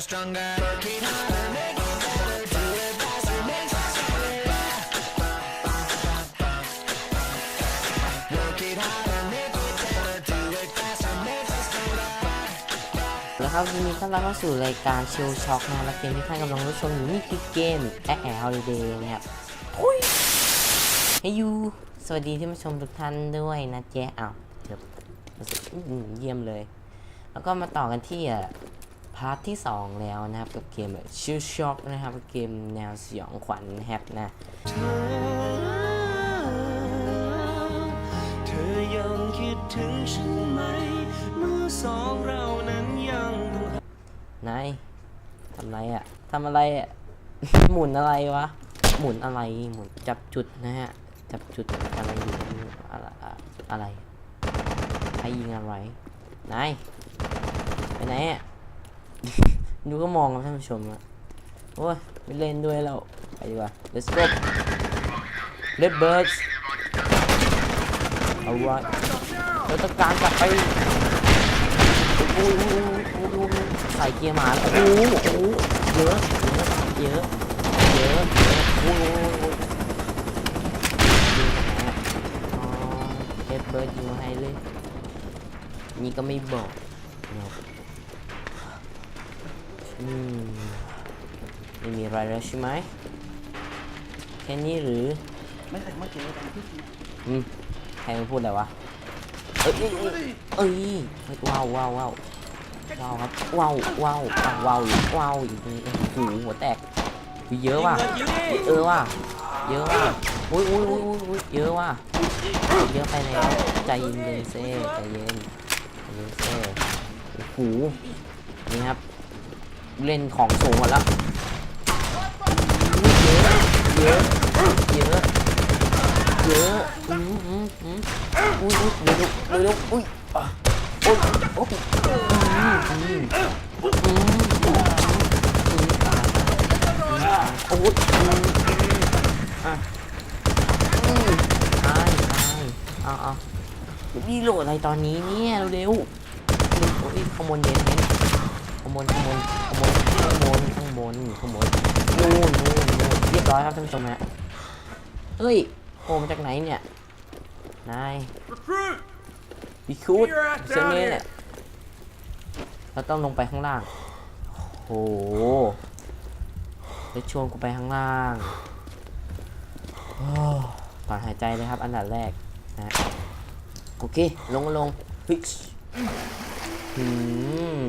harder, stronger. Work it harder, make it better. Do it faster, makes us stronger. Work it harder, make it better. Do it faster, makes us stronger. แล้วครับยินดีต้อนรับเข้าสู่รายการชิลช็อคนะและเกมที่ท่านกำลังรับชมอยู่นี่คือเกมแอแอร์ฮอลิเดย์นะครับทุยเฮ้ยยูสวัสดีที่มาชมทุกท่านด้วยนะเจ๊อ้าวเยี่ยมเลย แล้วก็มาต่อกันที่อะาร์ทที่ 2 แล้วนะครับ กับเกมชิลช็อคนะครับ เกมแนวสยองขวัญนะครับนะเธอยังคิดถึงฉันไหมเมื่อสองเรานั้นยังต้องนายทำอะไรอะทำอะไรอะ หมุนอะไรวะ หมุนอะไร หมุนจับจุดนะฮะ จับจุดอะไรอยู่อะไรอะอะไรใครยิงอะไร นาย ไปไหนอะ ดูก็มองครับท่านผู้ชมอะโอ้ยไม่เล่นด้วยแล้วไปดีกว่า let's go red birds alright เราต้องการกลับไปโอ้โหโอ้โหโอ้โหใส่เกียร์มาแล้วโอ้โหโอ้โหเยอะเยอะเยอะเยอะโอ้โหยิงมาฮะอ๋อเฮดเบิร์ดยิงมาให้เลย นี่ก็ไม่บอก อืมไม่มีอะไรแล้วใช่ไหมแค่นี้หรือไม่เคยมาเจอกันที่อืมใครมาพูดอะไรวะเอ้ยเอ้ยเอ้ยเอ้ยเฮ้ยว้าวว้าวว้าวว้าวครับว้าวว้าวอะว้าวอีกว้าวอีกนี่โอ้โหหัวแตกอุ๊ยเยอะว่ะเออว่ะเยอะว่ะอุ้ยอุ้ยอุ้ยอุ้ยอุ้ยเยอะว่ะเยอะไปแล้วใจเย็นเย็นๆเซ่ใจเย็นใจเย็นเซ่โอ้โหนี่ครับ เล่นของสูงหมดแล้วเยอะเยอะเยอะเยอะอืมอืมอืมอุ้ยอุ้ยเร็วเร็วเร็วอุ้ยอะโอ้ยโอ้ยอืมอืมอืมอืมอืมอะโอ้ยอืมอะอืมตายตายเอาเอานี่โหลดอะไรตอนนี้เนี่ยเร็วเร็วโอ้ยขโมยเย็นเย็น ขโมยขโมยขโมยขโมยข้างบนขโมยนู่นนู่นนู่นเรียบร้อยครับท่านผู้ชมฮะเฮ้ยโผล่มาจากไหนเนี่ยนาย Recruit วิคูด You're at เซเม down เนี่ยเราต้องลงไปข้างล่างโหจะชวนกูไปข้างล่างถอนหายใจเลยครับ อันดับแรกนะโอเค ลงลงฟิกอืม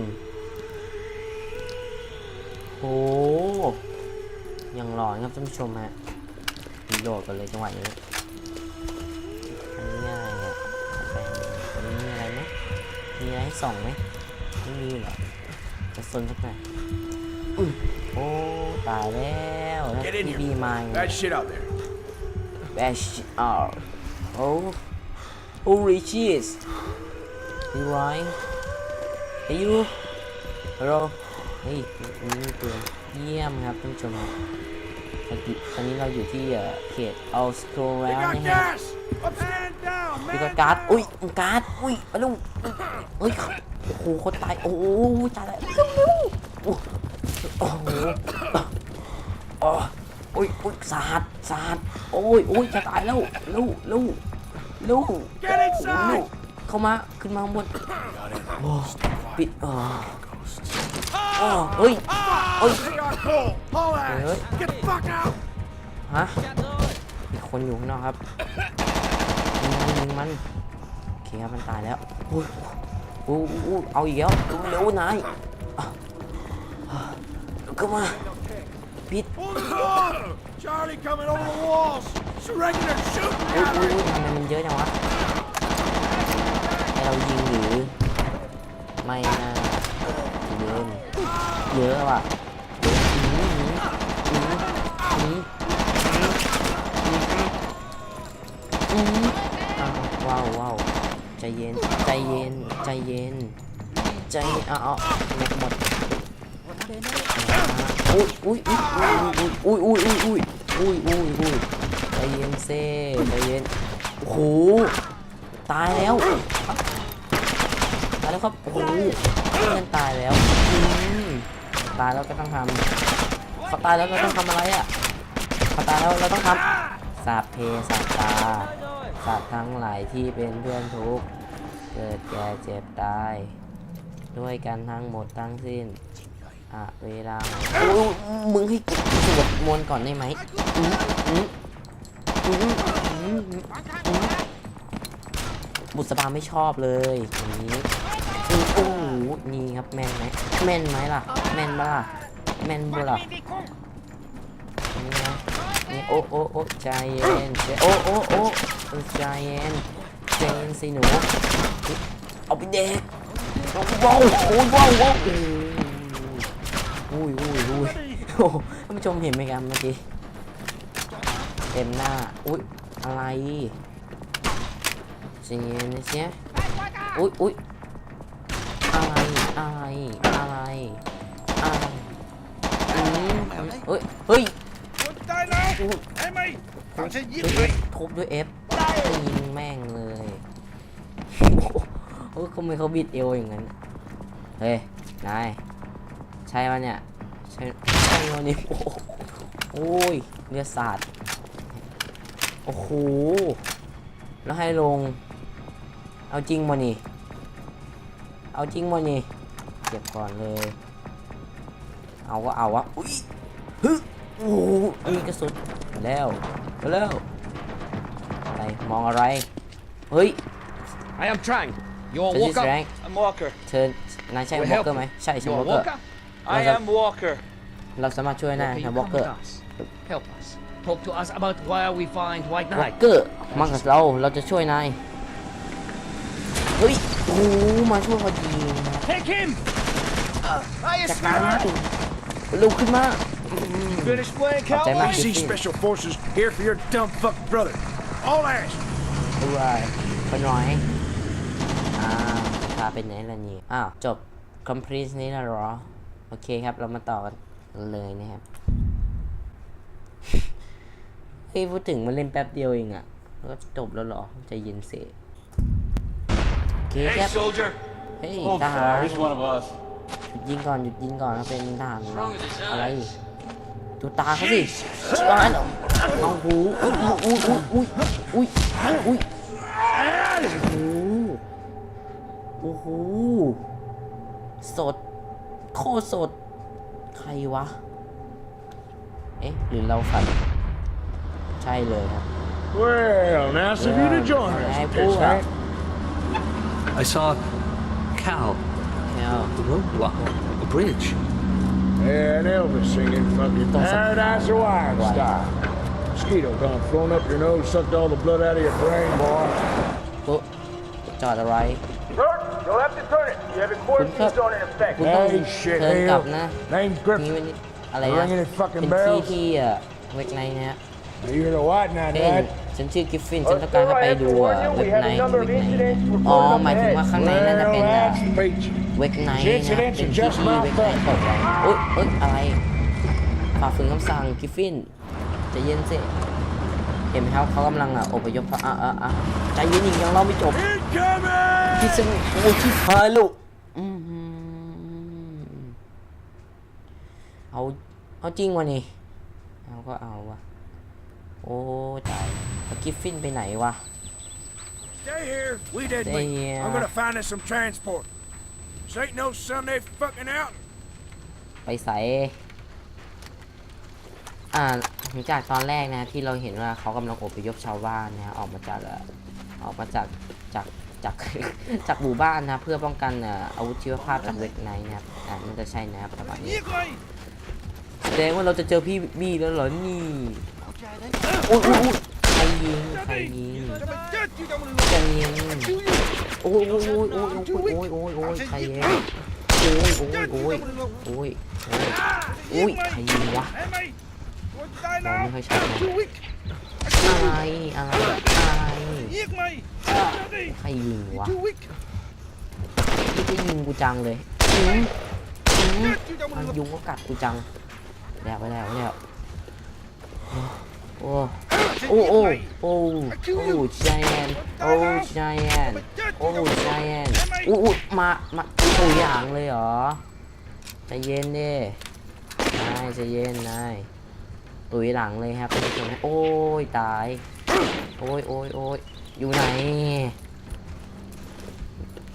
โหยังหลอนครับท่านผู้ชมฮะรีโหลดกันเลยจังหวะนี้อันนี้อะไรอะแปลงอันนี้มีอะไรไหมมีอะไรให้ส่องไหมไม่มีเหรอจะซนสักหน่อยอุ้ยโอ้ตายแล้วนะ Get in บี here. บีมา Bad shit out there. แบชอ่าโอ้โอ้ริชีสยูไร เฮ้ยนี่เตือนเยี่ยมครับท่านผู้ชมตอนนี้เราอยู่ที่เอ่อเขตออสโตรแล้วนะฮะมี man! การ์ดอุ้ยการ์ดอุ้ยไปลูกเฮ้ยโอ้โหคนตายโอ้โหตายแล้วโอ้โหโอ้โอ้ยโอ้ยสาหัสสาหัสโอ้ยโอ้ยจะตายแล้วลูกลูกลูกลูกเข้ามาขึ้นมาข้างบนโอ้ปิดเอ อโอ้เฮ้ย Ah! Oi. They are full! Haul ass! Oi. Get the fuck out! ฮะมีคนอยู่ข้างนอกครับยิงมันยิงมันโอเคครับมันตายแล้วโอ้ยโอ้ยโอ้ยเอาอีกแล้วเร็วๆนายอะอะก็มาปิด Pull the door! Charlie coming over the walls! Surrender! Shoot โอ้ย me โอ้ยโอ้ยทำไมมันเยอะจังวะให้เรายิงหรือไม่นะเยอะ เยอะว่ะเยอะหนีหนีหนีหนีหนีอ้าวว้าวว้าวใจเย็นใจเย็นใจเย็นใจอ้าวอ้าวแม็กหมดอุ้ยอุ้ยอุ้ยอุ้ยอุ้ยอุ้ยอุ้ยอุ้ยอุ้ยอุ้ยใจเย็นเซ่ใจเย็นโอ้โหตายแล้วตายแล้วครับโอ้โหเพื่อนตายแล้วอื ตายแล้วก็ต้องทำเขาตายแล้วเราต้องทำอะไรอะเขาตายแล้วเราต้องทำสาปเพสัตตาสัตว์ทั้งหลายที่เป็นเพื่อนทุกข์เกิดแก่เจ็บตาย ด้วยกันทั้งหมดทั้งสิ้นอะเวลาอมึงให้กูสวดมนต์ก่อนได้ไหมอืมอืมอืมอืมอืมบุษบาไม่ชอบเลยอย่างนี้ โอ้โหนี่ครับแม่นไหมแม่นไหมล่ะ แม่นบ้าแม่นบ่ล่ะนี่นะนี่โอ้โอ้โอ้ใจเย็นใจโอ้โอ้โอ้ใจเย็นใจเย็นสิหนูเอาไปเด็กว้าวโอ้ยว้าวว้าวอุ้ยอุ้ยอุ้ยโอ้ท่านผู้ชมเห็นไหมครับเมื่อกี้เต็มหน้าอุ้ยอะไรใจเสียงเสียอุ้ยอุ้ย อะไรอะไรอะไรอะไรอืมเฮ้ยเฮ้ย Quân tay nào? Em ơi, tao sẽ giết เฮ้ย mày. ทุบด้วยเอฟยิงแม่งเลยโอ้ยทำไมเขาบิดเอวอย่างนั้นเฮ้ยนายใช่ปะเนี่ยใช่ใช่วันนี้โอ้โหโอ้ยเลือดสาดโอ้โหแล้วให้ลง เอาจริงมานี่เอาจริงมานี่ เก็บก่อนเลย เอาก็เอาวะอุ้ยฮึโอ้โหมีกระสุนแล้วมาแล้วอะไรมองอะไร เฮ้ย I am Trang. You're This is Walker. Trang. I'm Walker. เธอนายใช่ Will วอ help ลเกอร์ไหมใช่ใช่ว You're อลเกอร์ Walker. I I am am Walker. เราสามารถช่วยได้ Okay, นะ you วอล come เกอร์ with us. Help us. Talk to us about where we find White วอล Knight. เกอร์มากับเราเราจะช่วยนายเฮ้ยโอ้โหมาช่วยพอดีนะครับ Take him. จัดการมันลุกขึ้นมา Finish playing ขอบใจมาก cowboy. คิ See ฟฟี่ special forces here for your dumb fuck brother. All ass. ด้วยไปหน่อยอ่าพาไปไหนล่ะนี่อ้าวจบ complete นี้แล้วเหรอ โอเคครับเรามาต่อกันเลยนะครับเฮ้ยพูดถึงมันเล่นแป๊บเดียวเองอะแล้วก็จบแล้วเหรอใจเย็นเสโอเคครับ soldier. เฮ้ยทหาร one of us. หยุดยิงก่อนหยุดยิงก่อนนะเป็นทหารอะไรดูตาเขาสิชิบหายแล้วเอาหูอุ้ยอุ้ยอุ้ยอุ้ยอุ้ยอุ้ยโอ้โหโอ้โหสด โคตรสด ใครวะ เอ๊ะ หรือเราฝัน ใช่เลยครับ Well, nice of you to join ไอ้ us. พวก Piss อะ Hank. I saw Cal, uh, roadblock, a bridge. Yeah, Elvis singing fucking Paradise of Wine right. style. Mosquito gone flown up your nose, sucked all the blood out of your brain, boy. Well, not the right. You'll have to turn it. You have a quarter piece on in effect. Hey, shit, hell. Name's Griffin. อะไรนะเป็นที่ที่เอ่อเวกไนเนี่ย You hear the what now, Dad? Knight, เอ้ย right? ฉันชื่อกิฟฟิน ฉันต้องการให้ไปดูอะเวกไนเวกไนอ๋อ หมายถึงว่าข้างในนั่นจะเป็น Well, อะ that's the beach. เวกไนนะเป็นที่ที่เวกไนตกไปอุ๊ยเอ้ยอะไรฝ่าฝืนคำสั่งกิฟฟินใจะเย็นสิเห็นไหมครับเขากำลังอะอพยพอะอะอะใจเย็นอีกยังเราไม่จบ Incoming! ที่ซึ่งโอ้ยที่พายลูกอือหือเอาเอาจริงวะนี่เอาก็เอาวะ โอ้ตายแล้วกิฟฟินไปไหนวะ Stay here. We didn't Stay leave. here. I'm gonna find us some transport. This ain't no Sunday fucking out. ไปใส่อ่าหลังจากตอนแรกนะที่เราเห็นว่าเขากำลังอพยพชาวบ้านนะฮะออกมาจากเอ่อออกมาจากจากจากจากหมู่บ้านนะเพื่อป้องกันเอ่ออาวุธชีวภาพจากเวกไนท์นะครับอ่าน่าจะใช่นะครับประมาณนี้ Giết mày! แสดงว่าเราจะเจอพี่บี้แล้วเหรอนี่ โอ้ยโอ้ใครยิงใครยิงใครยิงโอ้ยโอ้ยโอ้ยโอ้ยโอ้ยโอ้ยใครยิงโอ้ยโอ้ยโอ้ยโอ้ยโอ้ยใครยิงวะเราไม่เคยใช้อะไอะไรอะไรใครยิงวะที่จะยิงกูจังเลยอืมอืมยุงก็กัดกูจังแล้วไปแล้วไปแล้ว โอ้โอ้โอ้โอ้โอ้ใจแอนโอ้ใจแอนโอ้ใจแอนอู้มามาตัวอย่างเลยเหรอใจเย็นดินายใจเย็นนายตุยหลังเลยครับท่านผู้ชมโอ้ยตายโอ้ยโอ้ยโอ้ยอยู่ไหน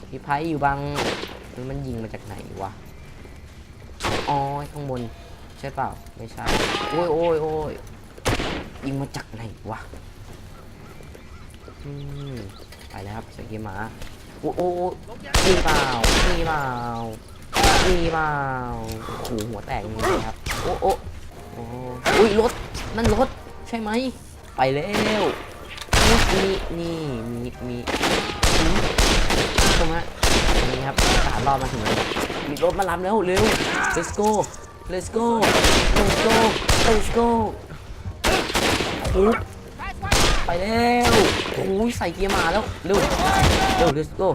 พี่ไพ่อยู่บังมันยิงมาจากไหนวะอ๋อข้างบนใช่เปล่าไม่ใช่โอ้ยโอ้ยโอ้ย ยิงมาจากไหนวะอืมไปแล้วครับสกีหมา โอ้โอ้มีเปล่ามีเปล่ามีเปล่าโอ้โหหัวแตกเลยครับ โอ้โอ้โอ้อุ้ยรถนั่นรถใช่ไหม ไปแล้วนี่นี่มีมีตรงนั้นนี่ครับสามรอบมาถึงแล้วมีรถมารับแล้วเร็ว let's go let's go let's go let's go โอ้โหไปแล้วโอ้ยใส่เกียร์มาแล้วเร็วเร็ว let's go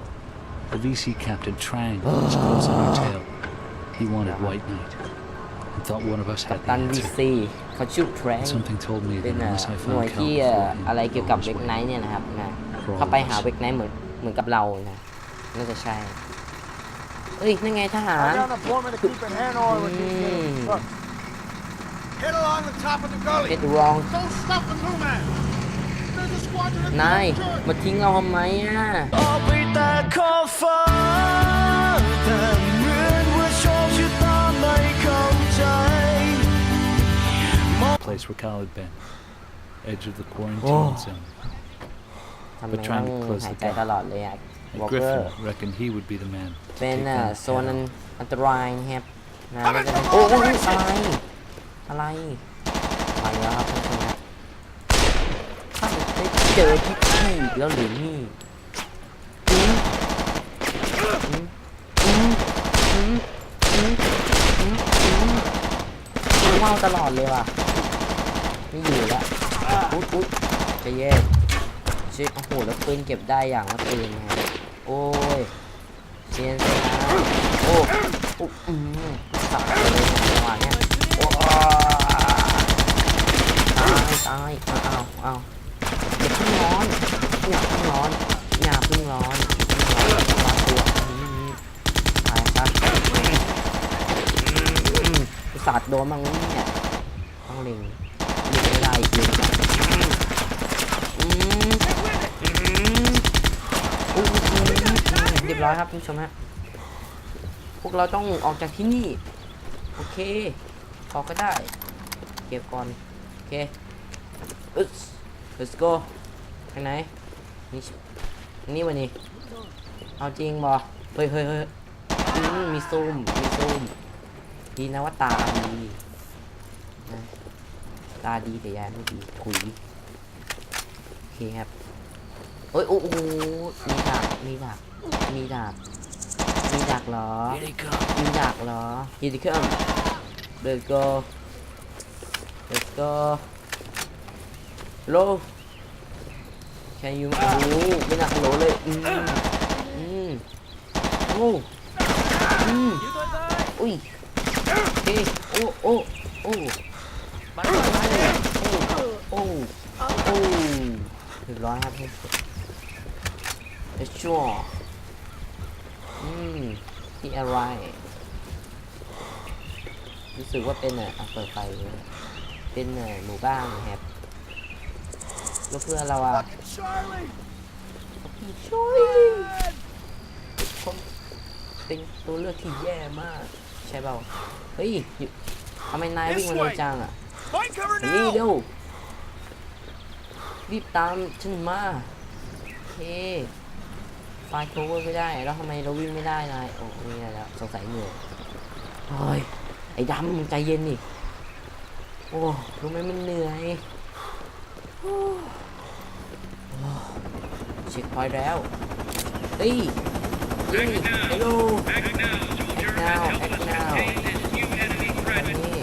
The VC captain Trang was close on our tail. He wanted White Knight and thought one of us กัป had the ตันวี answer. ซีเขาชื่อแทรง Something told me เป็น that เอ่อ unless I หน่วย found ที่ Cal เอ่อ before him, อะไรเกี่ยวกับ Ron's เวก way. ไนท์เนี่ยนะครับนะ Crawlers เขาไปหาเวกไนท์เหมือนเหมือนกับเรานะน่าจะใช่เอ้ยนั่นไงทหาร Tell the foreman to keep an hand on with these Mm. things. Look. Head along the top of the gully. เอ็ดรอง Don't stop the new man. There's a squadron of นาย มาทิ้งเราทำไมอ่ะ ออกไปแต่ขอบฟ้าแต่เหมือนว่าโชคชะตาไม่เข้าใจ place where Cal had been. Edge of the quarantine Oh. zone. ทำไม But ต้ trying อง to close หาย the ใจ gap. ตลอดเลยอ่ะ And วอลเกอร์ Griffin reckoned he would be the man. to เป็น take อ่ะ down โซน Cal. อันอันตรายนะครับนะไม่ได้โอ้โอ้ยอะไร อะไรไปแล้วครับท่านผู้ชมครับถ้าได้เจอพี่พี่อีกแล้วหรือนี่อืมอืมอืมอืมอืมอืมอืมว้าวตลอดเลยว่ะไม่อยู่แล้วอุ๊ยอุ๊ยใจะเย็นเช็คโอ้โหแล้วปืนเก็บได้อย่างละปืนนะครับโอ้ยเซียนเซียนนะโอ้โอ้อืมสับเลยจังหวะเนี้ยโอ้ ตายตายเอาเอาเอาอย่าเพิ่งร้อนอย่าเพิ่งร้อนอย่าเพิ่งร้อนอย่าเพิ่งร้นตัวอืมตายครับอืมสัตว์โดนบ้างเนี่ยต้องเล็งเล็งไม่ได้อีกเลยอืมอืมอู้อืมเรียบร้อยครับคุณผู้ชมฮะพวกเราต้องออกจากที่นี่ โอเค ออกก็ได้ เก็บก่อน โอเคอึ๊ส let's go ทางไหน นี่นี่วันนี้ เอาจริงบอเฮ้ยเฮ้ยเฮ้ยมีซูม มีซูม ดีนะว่าตาดีนะตาดีแต่ยายไม่ดีถุยโอเคครับเอ้ยโอ้โหมีดาบมีดาบมีดาบมีดักเหรอมีดักเหรอ Here they come Let's go Let's go Hello Can you โอ้โหไม่น่าฮัลโหลเลยอืมอืมโอ้อืมอุ้ยโอเคโอ้ โอ้ โอ้ โอ้ โอ้ โอ้เรู้สึกว่าเป็นเอ่ออะเปิดไฟเลยเป็นเอ่อหมู่บ้านนะครับแล้วเพื่อนเราอะ Charlie! ช่วยผมเป็นตัวเลือกที่แย่มาก ใช่เปล่าเฮ้ยอยู่ทำไมนายวิ่งมาเร็วจังอะ Fight cover นี่เร็วรีบตามฉันมาโอเคไฟโคเวอร์ไม่ได้ แล้วทำไมเราวิ่งไม่ได้นายโอ้ไม่ได้แล้วสงสัยเหนื่อยเฮ้ย อ้ดำมึงใจเย็นนี่โอ้รู้ไหมมันเหนื่อยโอ้โอ้เช็คพอยต์แล้วเฮ้ยเฮ้ยฮัลโหล act now act now อันนี้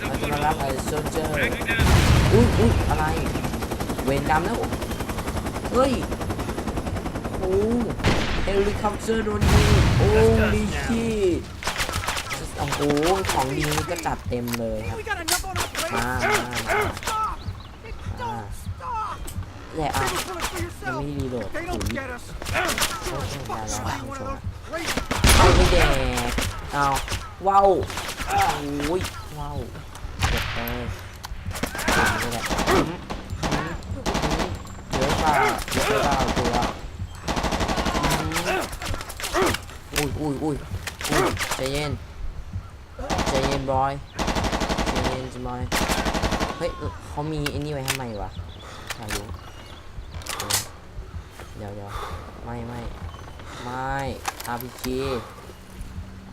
เราจะมารับไอ้โซเจอร์อุ้ยอุ้ยอะไร เวรกรรมแล้วเฮ้ยโอ้เฮลิคอปเตอร์โดนยิงโอ้ลิชิต โอ้โหของดีนี่ก็จัดเต็มเลยครับ got enough on our plate. มามามามาแหละอะ For ยัง yourself. ไม่รีโหลด They ถุ don't ย get us. โอ้ยได้แล้ว Be คุณ one ผู้ช of ม those crazy เอาไปแดกเอาว้าวโอ้ยว้าวเจ็บเลยเจ็บเลยแหละอื้อหือเยอะเปล่าเยอะเปล่าตัวอื้ออุ้ยอุ้ยอุ้ยอุ้ยใจเย็นใจ เย็นบอยใจเย็นบอย เฮ้ยเขามีไอ้นี่ไว้ทำไมวะพายุเดี๋ยวเดี๋ยวไม่ไม่ไม่ RPG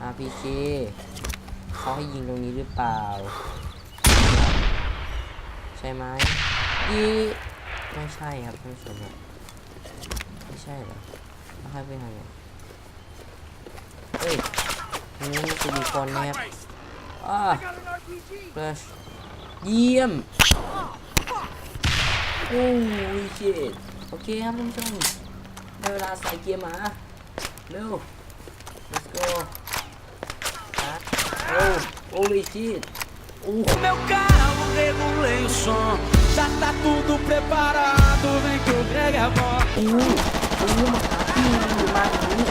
RPG เขาให้ยิงตรงนี้หรือเปล่า ใช่ไหมยีไม่ใช่ครับท่านผู้ชมครับไม่ใช่เหรอแล้วให้ไปทางไหนเฮ้ยนี่มันจะมีคนนะครับ อ่าเบิร์ชเยี่ยม โอ้ยเจ็ดโอเคครับท่านผู้ชมได้เวลาใส่เกียร์หมา เร็ว let's go โอ้โอ้ยชิดโอ้ Meu carro regulei o som, já tá tudo preparado, vem que o Greg é bom. โอ้โอ้มาหาพี่อยู่มาอย่างนี้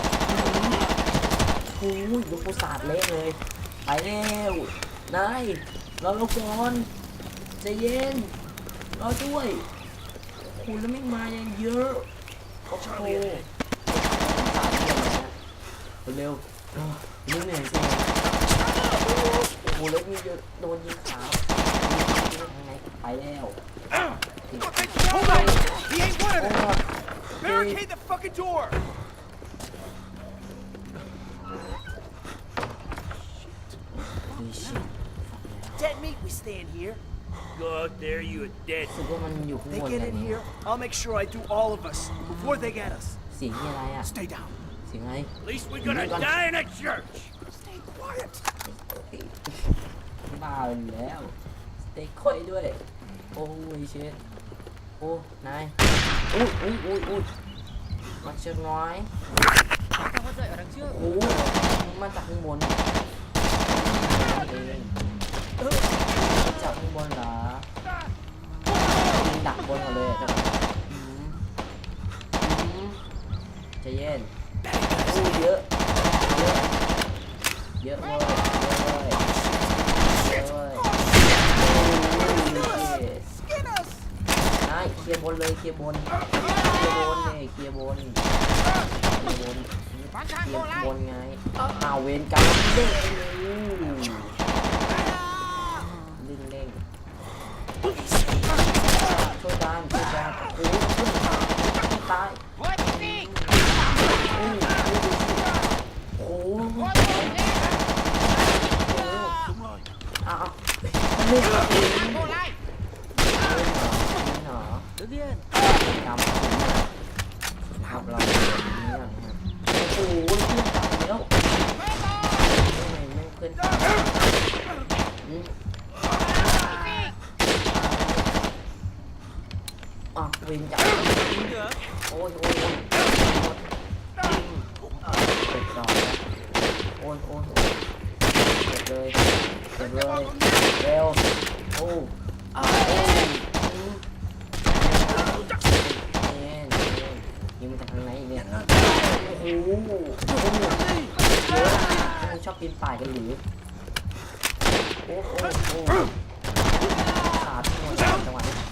โอ้ยดูปูสาดเละเลย ไปเร็วนายรอเราก่อนใจเย็นรอด้วยคุณแล้วไม่มาอย่างเยอะโอ้โหสาดเยอะเลยนะเร็วๆเออนี่เหนื่อยจังโอ้โหแล้วมีเยอะโดนยิงขาทางไหนไปแล้ว Hold on! He ain't one of โอ้ them! ย Dead meat, we stand here. Go out there, you a dead. รู้สึกว่ามันอยู่ข้าง They บน get แบบ in นี้ here, I'll make sure I do all of us before they get us. เสียงที่อะไรอ่ะ Stay down. เสียงอะไร At least we're gonna die in a church. Stay quiet. บ้าไปแล้วสเต็กค่อยด้วย โอ้ยเชดโอ้ นาย อุ้ยอุ้ยอุ้ยอุ้ยมาเชิงน้อย โอ้มาจากข้างบนเองมา จากข้างบนเหรอยิงดักบนกันเลยจังอืมอืมใจเย็นอู้เยอะ เยอะ เยอะเว้ยเยอะเว้ยเยอะเว้ยโอ้ยนายเคลียร์บนเลยเคลียร์บน เคลียร์บนเลยเคลียร์บน เคลียร์บนเคลียร์บนไงเอาเวรกรรมเด้งเด้งเด้ง ช่วยกันช่วยกันโอ้ยขึ้นม่ตายโอ้ยโอ้ยโอ้ยอ้าวไม่เหรอไม่เหรอไม่เรอกำครับเราอย่างนี้ก่อนะโอ้โหเพื่อนกลับแล้วทำไมไม่เพื่ อนกลับอืมอะเวรจับโอ้ยโอ้ยโอ้ยเจ็บดอกแล้วโอ้ยโอ้ยโอ้ยเจ็บเลยเจ็บเลยเร็วโอ้โอ้อืมเย็นเย็นยิงมาจากทางไหนอีกเนี่ยโอ้โหโอ้โหเยอะมันชอบปีนป่ายกันหรือโอ้โหโอ้โหขาดจังหวะนี้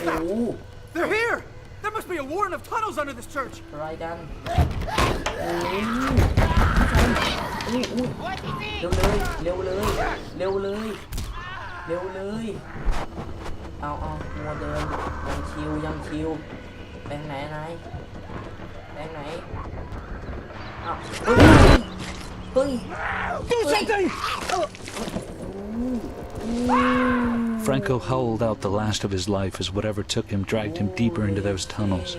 that? They're here! There must be a warren of tunnels under this church! Right on. Franco howled out the last of his life as whatever took him dragged him deeper into those tunnels.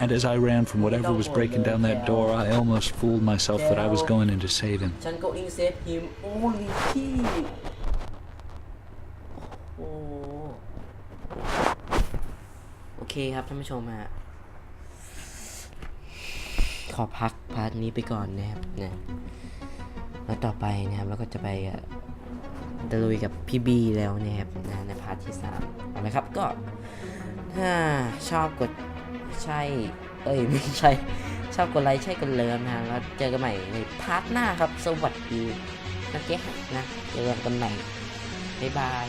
And as I ran from whatever was breaking down that door, I almost fooled myself that I was going in to save him. ฉัน going save him only พี่โอ้โหโอเคครับท่านผู้ชมฮะ ขอพักพาร์ทนี้ไปก่อนนะครับนะแล้วต่อไปนะครับเราก็จะไปเอ่อ ตะลุยกับพี่บีแล้วนะครับนะในพาร์ทที่3เอาละครับก็ถ้าชอบกดใช่ เอ้ยไม่ใช่ ชอบกดไลค์ใช่กดเลิฟนะฮะแล้วเจอกันใหม่ในพาร์ทหน้าครับ สวัสดีนะเจ๊นะเจอกันใหม่บ๊ายบาย